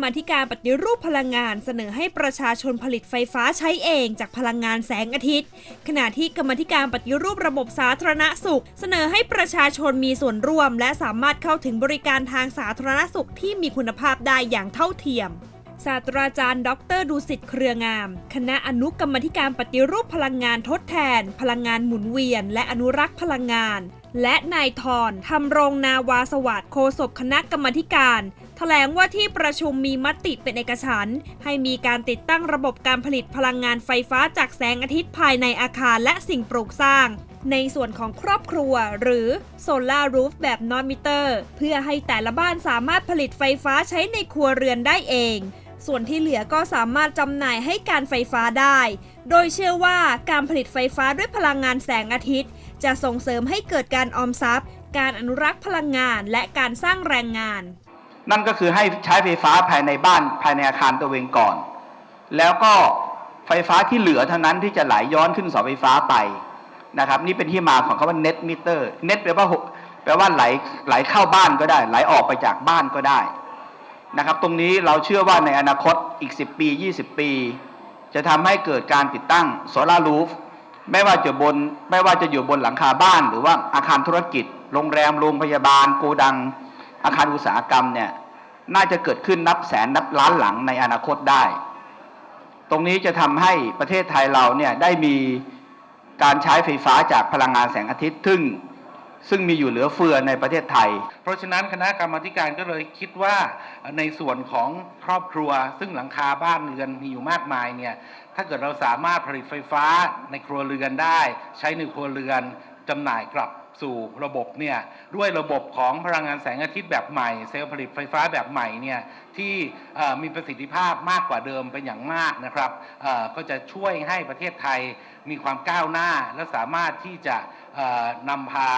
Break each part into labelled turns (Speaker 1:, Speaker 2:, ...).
Speaker 1: รมาธิการปฏิรูปพลังงานเสนอให้ประชาชนผลิตไฟฟ้าใช้เองจากพลังงานแสงอาทิตย์ ขณะที่กรรมธิการปฏิรูประบบสาธารณสุข เสนอให้ประชาชนมีส่วนร่วม และสามารถเข้าถึงบริการทางสาธารณสุขที่มีคุณภาพได้อย่างเท่าเทียมศาสตราจารย์ ดรดุสิตเครืองาม คณะอนุกรรมธิการปฏิรูปพลังงานทดแทน พลังงานหมุนเวียน และอนุรักษ์พลังงาน และนายทรทำรงนาวาสวัสดิ์โฆษกคณะกรรมธิการ ถลงว่าที่ประชุมมีมติเป็นเอกฉันท์ให้มีการติดตั้งระบบการผลิตพลังงานไฟฟ้าจากแสงอาทิตย์ภายในอาคารและสิ่งปลูกสร้าง ในส่วนของครอบครัวหรือ Solar Roof แบบนอนมิเตอร์ เพื่อให้แต่ละบ้านสามารถผลิตไฟฟ้าใช้ในครัวเรือนได้เอง ส่วนที่เหลือก็สามารถจำหน่ายให้การไฟฟ้าได้ โดยเชื่อว่าการผลิตไฟฟ้าด้วยพลังงานแสงอาทิตย์ จะส่งเสริมให้เกิดการออมทรัพย์ การอนุรักษ์พลังงานและการสร้างแรงงาน
Speaker 2: นั่นก็คือให้ใช้ไฟฟ้าภายในบ้านภายในอาคารตัวเองก่อน แล้วก็ไฟฟ้าที่เหลือเท่านั้นที่จะไหลย้อนขึ้นเสาไฟฟ้าไปนะครับ นี่เป็นที่มาของคำว่า net meter net แปลว่าแปลว่าไหลไหลเข้าบ้านก็ได้ ไหลออกไปจากบ้านก็ได้นะครับ ตรงนี้เราเชื่อว่าในอนาคตอีก 10 ปี 20 ปี จะทำให้เกิดการติดตั้งโซลารูฟไม่ว่าจะบนไม่ว่าจะอยู่บนหลังคาบ้าน หรือว่าอาคารธุรกิจ โรงแรมโรงพยาบาลโกดัง อาคารอุตสาหกรรมเนี่ย น่าจะเกิดขึ้นนับแสนนับล้านหลังในอนาคตได้ ตรงนี้จะทำให้ประเทศไทยเราเนี่ยได้มีการใช้ไฟฟ้าจากพลังงานแสงอาทิตย์ซึ่งซึ่งมีอยู่เหลือเฟือในประเทศไทย
Speaker 3: เพราะฉะนั้นคณะกรรมการก็เลยคิดว่าในส่วนของครอบครัว ซึ่งหลังคาบ้านเรือนมีอยู่มากมายเนี่ยถ้าเกิดเราสามารถผลิตไฟฟ้าในครัวเรือนได้ ใช้ในครัวเรือนจำหน่ายกลับสู่ระบบเนี่ยด้วยระบบของพลังงานแสงอาทิตย์แบบใหม่ เซลล์ผลิตไฟฟ้าแบบใหม่เนี่ยที่มีประสิทธิภาพมากกว่าเดิมเป็นอย่างมากนะครับก็จะช่วยให้ประเทศไทยมีความก้าวหน้า และสามารถที่จะนำพา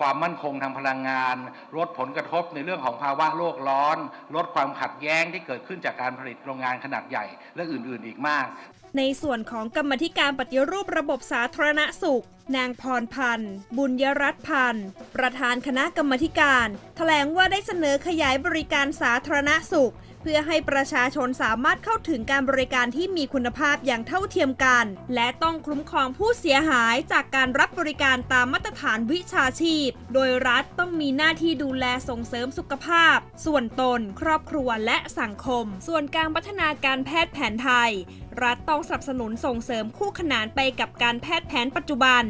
Speaker 3: ความมั่นคงทางพลังงาน ลดผลกระทบในเรื่องของภาวะโลกร้อน ลดความขัดแย้งที่เกิดขึ้นจากการผลิตโรงงานขนาดใหญ่และอื่นๆอีกมาก
Speaker 1: ในส่วนของกรรมธิการปฏิรูประบบสาธารณสุข นางพรพันธ์ บุญยรัตน์พันธ์ ประธานคณะกรรมการแถลงว่าได้เสนอขยายบริการสาธารณสุข เพื่อให้ประชาชนสามารถเข้าถึงการบริการที่มีคุณภาพอย่างเท่าเทียมกัน และต้องคุ้มครองผู้เสียหายจากการรับบริการตามมาตรฐานวิชาชีพ โดยรัฐต้องมีหน้าที่ดูแลส่งเสริมสุขภาพ ส่วนตน ครอบครัวและสังคม ส่วนการพัฒนาการแพทย์แผนไทย รัฐต้องสนับสนุนส่งเสริมคู่ขนานไปกับการแพทย์แผนปัจจุบัน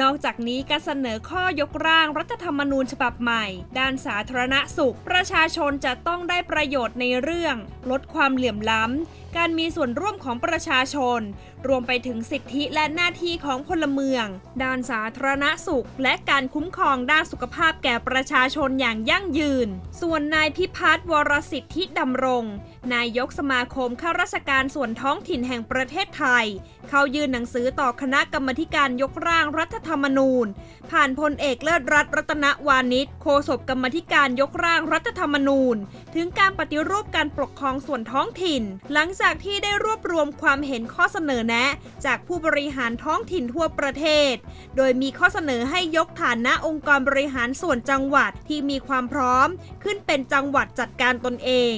Speaker 1: นอกจากนี้การเสนอข้อยกร่างรัฐธรรมนูญฉบับใหม่ ด้านสาธารณสุข ประชาชนจะต้องได้ประโยชน์ในเรื่อง ลดความเหลื่อมล้ำ การมีส่วนร่วมของประชาชน รวมไปถึงสิทธิและหน้าที่ของพลเมือง ด้านสาธารณสุข และการคุ้มครองด้านสุขภาพแก่ประชาชนอย่างยั่งยืน ส่วนนายพิพัฒน์วรสิทธิดำรง นายกสมาคมข้าราชการส่วนท้องถิ่นแห่งประเทศไทย เขายื่นหนังสือต่อคณะกรรมการยกร่างรัฐธรรมนูญ ผ่านพลเอกเลิศรัตน์รัตนวานิชโฆษกกรรมการยกร่างรัฐธรรมนูญ ถึงการปฏิรูปการปกครองส่วนท้องถิ่น หลังจากที่ได้รวบรวมความเห็นข้อเสนอแนะ จากผู้บริหารท้องถิ่นทั่วประเทศ โดยมีข้อเสนอให้ยกฐานะองค์กรบริหารส่วนจังหวัดที่มีความพร้อม ขึ้นเป็นจังหวัดจัดการตนเอง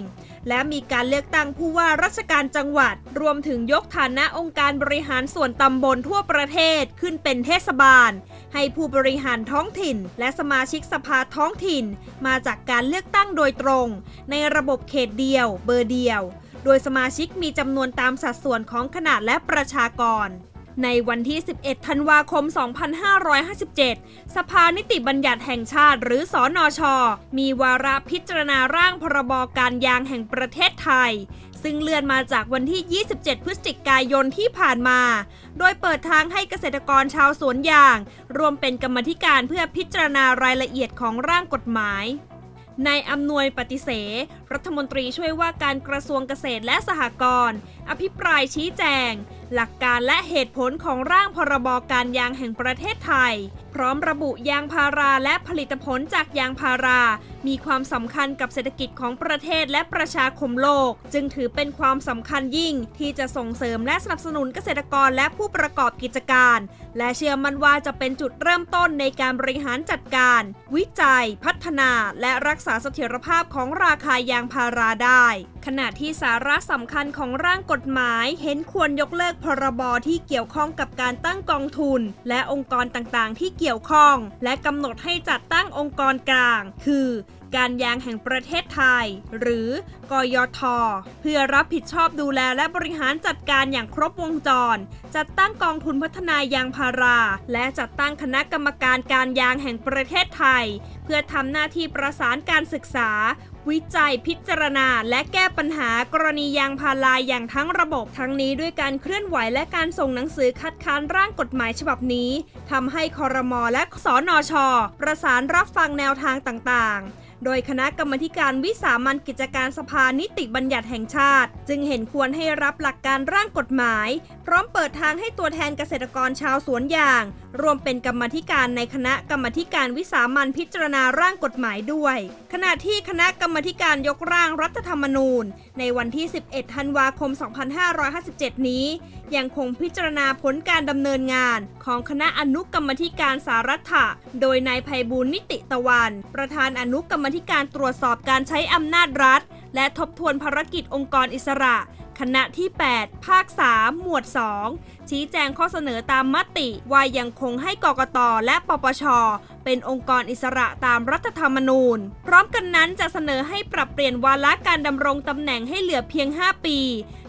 Speaker 1: และมีการเลือกตั้งผู้ว่าราชการจังหวัด รวมถึงยกฐานะองค์การบริหารส่วนตำบลทั่วประเทศขึ้นเป็นเทศบาล ให้ผู้บริหารท้องถิ่น และสมาชิกสภาท้องถิ่น มาจากการเลือกตั้งโดยตรง ในระบบเขตเดียว เบอร์เดียว โดยสมาชิกมีจำนวนตามสัดส่วนของขนาดและประชากร ในวันที่ 11 ธันวาคม 2557 สภานิติบัญญัติแห่งชาติหรือสอนอชอมีวาระพิจารณาร่างพรบการยางแห่งประเทศไทย ซึ่งเลื่อนมาจากวันที่ 27 พฤศจิกายนที่ผ่านมา โดยเปิดทางให้เกษตรกรชาวสวนยาง รวมเป็นกรรมธิการเพื่อพิจารณารายละเอียดของร่างกฎหมายนายอำนวยปฏิเสธ รัฐมนตรีช่วยว่าการกระทรวงเกษตรและสหกรณ์อภิปรายชี้แจง หลักการและเหตุผลของร่างพรบการยางแห่งประเทศไทย พร้อมระบุยางพาราและผลิตผลจากยางพารา มีความสำคัญกับเศรษฐกิจของประเทศและประชาคมโลก จึงถือเป็นความสำคัญยิ่งที่จะส่งเสริมและสนับสนุนเกษตรกรและผู้ประกอบกิจการ และเชื่อมั่นว่าจะเป็นจุดเริ่มต้นในการบริหารจัดการ วิจัย พัฒนา และรักษาเสถียรภาพของราคายางพาราได้ ขณะที่สาระสำคัญของร่างกฎหมายเห็นควรยกเลิกพรบที่เกี่ยวข้องกับการตั้งกองทุน และองค์กรต่างๆ ที่เกี่ยวข้อง และกำหนดให้จัดตั้งองค์กรกลาง คือการยางแห่งประเทศไทย หรือกยท เพื่อรับผิดชอบดูแลและบริหารจัดการอย่างครบวงจร จัดตั้งกองทุนพัฒนายางพารา และจัดตั้งคณะกรรมการการยางแห่งประเทศไทย เพื่อทำหน้าที่ประสานการศึกษา วิจัยพิจารณา และแก้ปัญหากรณียางพาราอย่างทั้งระบบทั้งนี้ด้วยการเคลื่อนไหวและการส่งหนังสือคัดค้านร่างกฎหมายฉบับนี้ทำให้คอรมอและสอนอชประสานรับฟังแนวทางต่างๆ โดยคณะกรรมการวิสามันกิจการสภานิติบัญญัติแห่งชาติ จึงเห็นควรให้รับหลักการร่างกฎหมาย พร้อมเปิดทางให้ตัวแทนเกษตรกรชาวสวนยาง รวมเป็นกรรมธิการในคณะกรรมการวิสามันพิจารณาร่างกฎหมายด้วย ขณะที่คณะกรรมการยกร่างรัฐธรรมนูญ ในวันที่ 11 ธันวาคม 2557 นี้ ยังคงพิจารณาผลการดำเนินงาน ของคณะอนุกรรมธิการสารัฐะโดยนายภัยบูลนิติตะวัน ประธานอนุกรรมธิการตรวจสอบการใช้อำนาจรัฐ และทบทวนภารกิจองค์กรอิสระ คณะที่ 8 ภาค 3 หมวด 2 ชี้แจงข้อเสนอตามมติว่ายังคงให้กกตและปปช เป็นองค์กรอิสระตามรัฐธรรมนูญ พร้อมกันนั้นจะเสนอให้ปรับเปลี่ยนวาระการดำรงตำแหน่งให้เหลือเพียง 5 ปี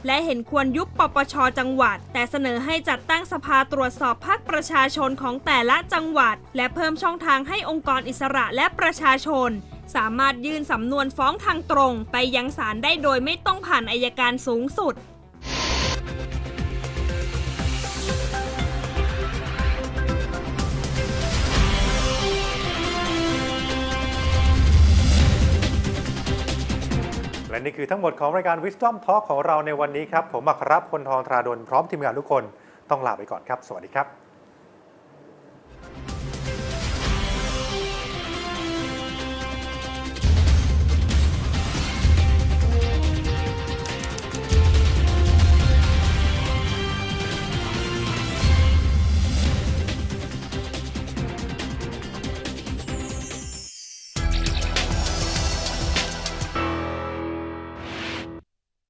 Speaker 1: และเห็นควรยุบปปชจังหวัด แต่เสนอให้จัดตั้งสภาตรวจสอบภาคประชาชนของแต่ละจังหวัด และเพิ่มช่องทางให้องค์กรอิสระและประชาชน สามารถยื่นสำนวนฟ้องทางตรงไปยังศาลได้โดยไม่ต้องผ่านอายการสูงสุด
Speaker 4: และนี่คือทั้งหมดของรายการ Wisdom Talk ของเราในวันนี้ครับ ผมอัครพลทองธราดลพร้อมทีมงานทุกคน ต้องลาไปก่อนครับ สวัสดีครับ